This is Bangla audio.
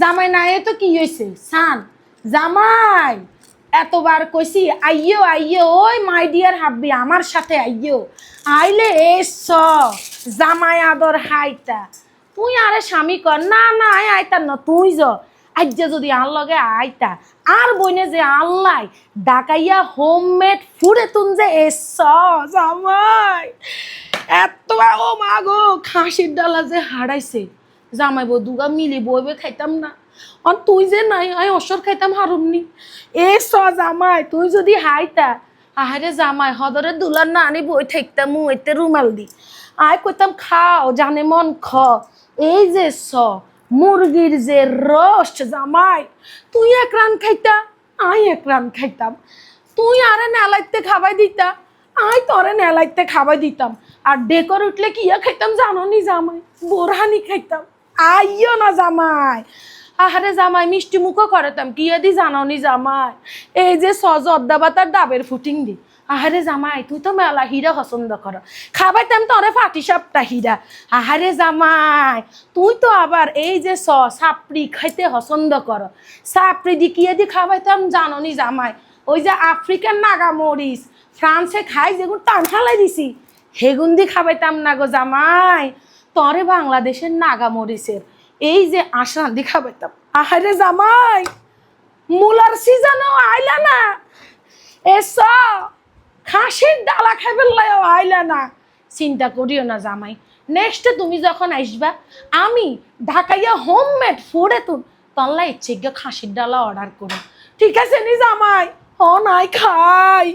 জামাই নাই তো কি হয়েছে সান জামাই, এতবার কইছি, আইয়ো আইয়ো, ওই মাই ডিয়ার হাব্বি, আমার সাথে আইয়ো। আইলে এস, জামাই আদর হাইতা। তুই আরে স্বামী কর, না না আইতা না, তুই য। আজ্জা যদি আন লগে আইতা, আর বইনে যে আল্লাহ, ডাকাইয়া হোমমেড ফুডে তুন যে এস, জামাই। এত ও মা গো, খাসির ডালা যে হারাইছে জামাই বউ দুগা মিলি বইবে খাইতাম না। অন তুই যে নাই, আই অসর খাইতাম হারুমনি। এ স জামাই, তুই যদি হাইতা, আহারে জামাই, হদরে দুলার না আনি বই থাকতাম মুইতে রুমাল দি। আয় কইতাম, খাও, জানে মন খ এই যে স মুরগির যে রস জামাই, তুই এক রান খাইতা, আই এক রান খাইতাম। তুই আরে নেলাইতে খাবাই দিতা, আই তরে নেলাইতে খাবাই দিতাম। আর ডেকর উঠলে কিয়া খাইতাম জানো নি জামাই, বোরহানি খাইতাম। আইও না জামাই। আহারে জামাই, মিষ্টি মুখও করাতাম কিয়া দি জানো নি জামাই। এই যে সজ অদ্দাবাতার ডাবের ফুটিং দি। আহারে জামাই, তুই তো মেলা হীরা পছন্দ কর। খাবাইতাম তরে ফাটি সাপটা হীরা। আহারে জামাই, তুই তো আবার এই যে স, সাপড়ি খাইতে পছন্দ কর। সাপড়ি দি কিয়া দি খাবাইতাম জানো নি জামাই। ওই যে আফ্রিকান নাগা মরিচ ফ্রান্সে খাই যেগুন টান ফালাই দিছি। হেগুন দি খাবাইতাম না গো জামাই। তরে বাংলাদেশের নাগা মরিচের এই যে আশা দি খাবাইতাম আহারে জামাই, মুলার সিজনও আইলা না। এস, খাসির ডালা খাইবে আইলা না। চিন্তা করিও না জামাই। নেক্সটে তুমি যখন আসবা, আমি ঢাকাইয়া হোম মেড ফুডে তুন তল্লা ইচ্ছে গিয়ে খাসির ডালা অর্ডার করো ঠিক আছে নি জামাই? হ, নাই, খাই।